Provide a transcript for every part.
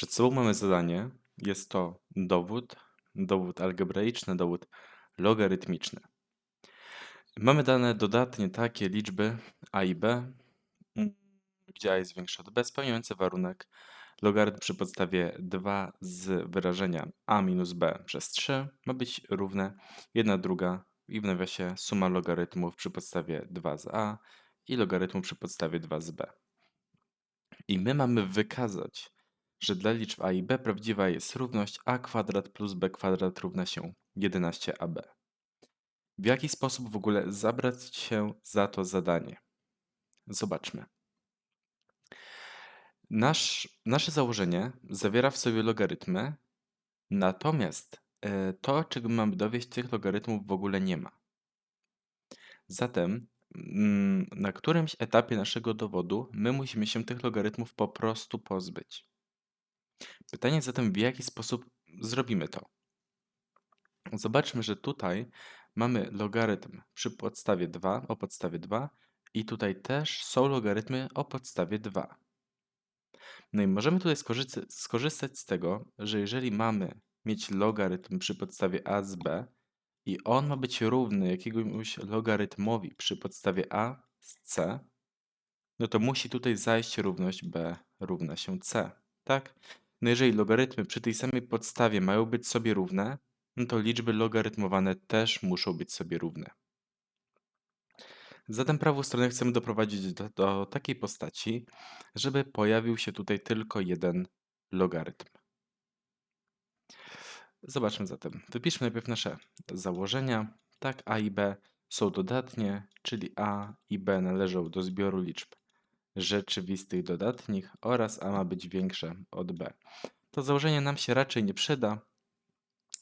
Przed sobą mamy zadanie. Jest to dowód, dowód algebraiczny, dowód logarytmiczny. Mamy dane dodatnie takie liczby a i b, gdzie a jest większe od b, spełniające warunek logarytm przy podstawie 2 z wyrażenia a minus b przez 3 ma być równe 1 druga i w nawiasie suma logarytmów przy podstawie 2 z a i logarytmu przy podstawie 2 z b. I my mamy wykazać, że dla liczb a i b prawdziwa jest równość a kwadrat plus b kwadrat równa się 11ab. W jaki sposób w ogóle zabrać się za to zadanie? Zobaczmy. Nasz, nasze założenie zawiera w sobie logarytmy, natomiast e, to, czego mamy dowieść, tych logarytmów w ogóle nie ma. Zatem mm, na którymś etapie naszego dowodu my musimy się tych logarytmów po prostu pozbyć. Pytanie zatem, w jaki sposób zrobimy to? Zobaczmy, że tutaj mamy logarytm przy podstawie 2 o podstawie 2 i tutaj też są logarytmy o podstawie 2. No i możemy tutaj skorzysta- skorzystać z tego, że jeżeli mamy mieć logarytm przy podstawie a z b i on ma być równy jakiemuś logarytmowi przy podstawie a z c, no to musi tutaj zajść równość b równa się c, tak? No jeżeli logarytmy przy tej samej podstawie mają być sobie równe, no to liczby logarytmowane też muszą być sobie równe. Zatem prawą stronę chcemy doprowadzić do, do takiej postaci, żeby pojawił się tutaj tylko jeden logarytm. Zobaczmy zatem. Wypiszmy najpierw nasze założenia. Tak, a i b są dodatnie, czyli a i b należą do zbioru liczb rzeczywistych dodatnich oraz a ma być większe od b. To założenie nam się raczej nie przyda.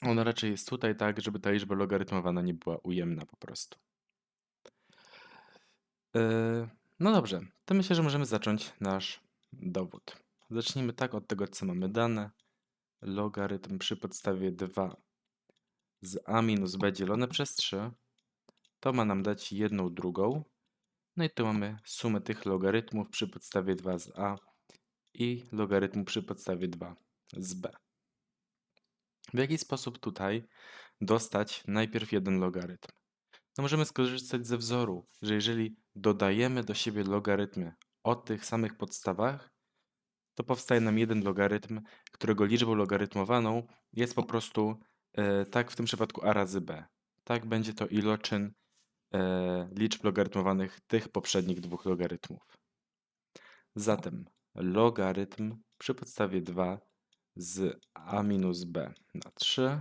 Ono raczej jest tutaj tak, żeby ta liczba logarytmowana nie była ujemna po prostu. Yy, No dobrze, to myślę, że możemy zacząć nasz dowód. Zacznijmy tak od tego, co mamy dane. Logarytm przy podstawie 2 z a minus b dzielone przez 3 to ma nam dać jedną drugą. No i tu mamy sumę tych logarytmów przy podstawie 2 z a i logarytmu przy podstawie 2 z b. W jaki sposób tutaj dostać najpierw jeden logarytm? No możemy skorzystać ze wzoru, że jeżeli dodajemy do siebie logarytmy o tych samych podstawach, to powstaje nam jeden logarytm, którego liczbą logarytmowaną jest po prostu e, tak w tym przypadku a razy b. Tak będzie to iloczyn e, liczb logarytmowanych tych poprzednich dwóch logarytmów. Zatem logarytm przy podstawie 2 z a minus b na 3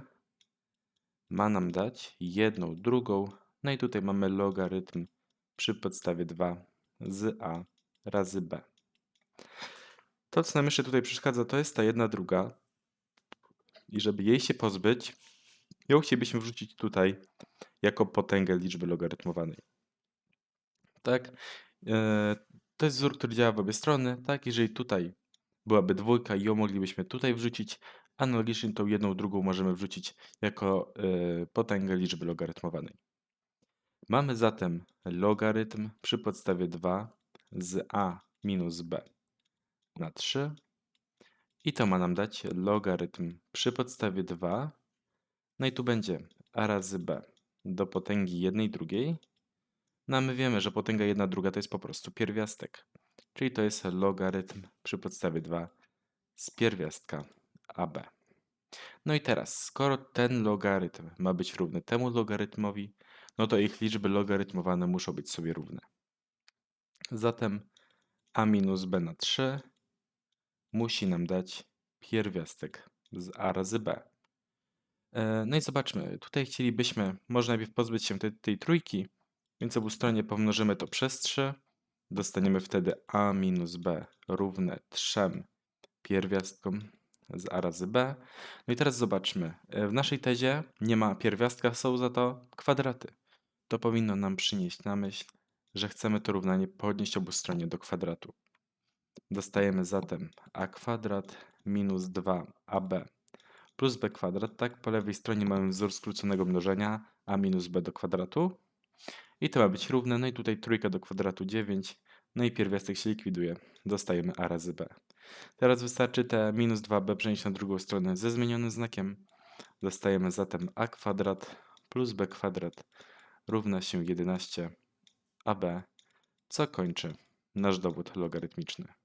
ma nam dać jedną drugą. No i tutaj mamy logarytm przy podstawie 2 z a razy b. To, co nam jeszcze tutaj przeszkadza, to jest ta jedna druga. I żeby jej się pozbyć, ją chcielibyśmy wrzucić tutaj jako potęgę liczby logarytmowanej. Tak? E, To jest wzór, który działa w obie strony. Tak? Jeżeli tutaj byłaby dwójka i ją moglibyśmy tutaj wrzucić, analogicznie tą jedną drugą możemy wrzucić jako e, potęgę liczby logarytmowanej. Mamy zatem logarytm przy podstawie 2 z a minus b na 3 i to ma nam dać logarytm przy podstawie 2. No i tu będzie a razy b do potęgi jednej drugiej. No a my wiemy, że potęga jedna druga to jest po prostu pierwiastek. Czyli to jest logarytm przy podstawie 2 z pierwiastka ab. No i teraz, skoro ten logarytm ma być równy temu logarytmowi, no to ich liczby logarytmowane muszą być sobie równe. Zatem a minus b na 3 musi nam dać pierwiastek z a razy b. E, No i zobaczmy, tutaj chcielibyśmy, może najpierw pozbyć się tej, tej trójki, więc obu stronie pomnożymy to przez 3. Dostaniemy wtedy a minus b równe 3 pierwiastkom z a razy b. No i teraz zobaczmy, e, w naszej tezie nie ma pierwiastka, są za to kwadraty. To powinno nam przynieść na myśl, że chcemy to równanie podnieść obu stronie do kwadratu. Dostajemy zatem a kwadrat minus 2ab plus b kwadrat, tak? Po lewej stronie mamy wzór skróconego mnożenia a minus b do kwadratu. I to ma być równe, no i tutaj trójka do kwadratu 9, no i pierwiastek się likwiduje. Dostajemy a razy b. Teraz wystarczy te minus 2b przenieść na drugą stronę ze zmienionym znakiem. Dostajemy zatem a kwadrat plus b kwadrat równa się 11 ab, co kończy nasz dowód logarytmiczny.